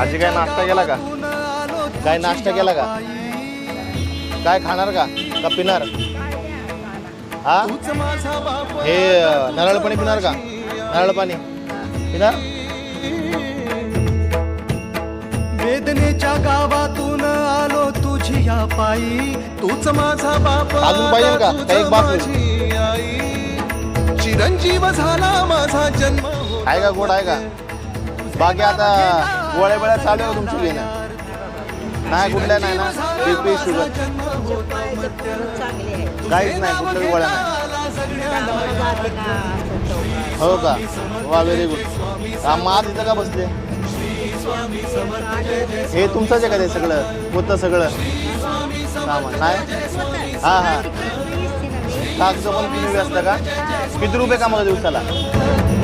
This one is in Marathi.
आजी काय नाश्ता केला का? काय नाश्ता केला का? काय खाणार का? का पिणार? हा? हे नारळ पाणी पिणार का? नारळ पाणी. पिणार? वेदनेच्या गावातून आलो तुझी या पायी. तूच माझा बाप अजून पाहिजे का? तूच का एक बाप माझी आई. चिरंजीव झाला माझा जन्म. आहे का गोड? आहे का? बाकी आता गोळ्या बिळ्या चालू आहे तुमची घेणं. नाही कुठल्या नाही ना. बीपी शुगर काहीच नाही कुठल्या गोळ्या नाही. हो का? वा व्हेरी गुड आज इथं का बसले? हे तुमचंच आहे का ते सगळं? होतं सगळं. नाही? हां हां. कागद पण तुम्ही असतं का? किती रुपये का मला दिवसाला?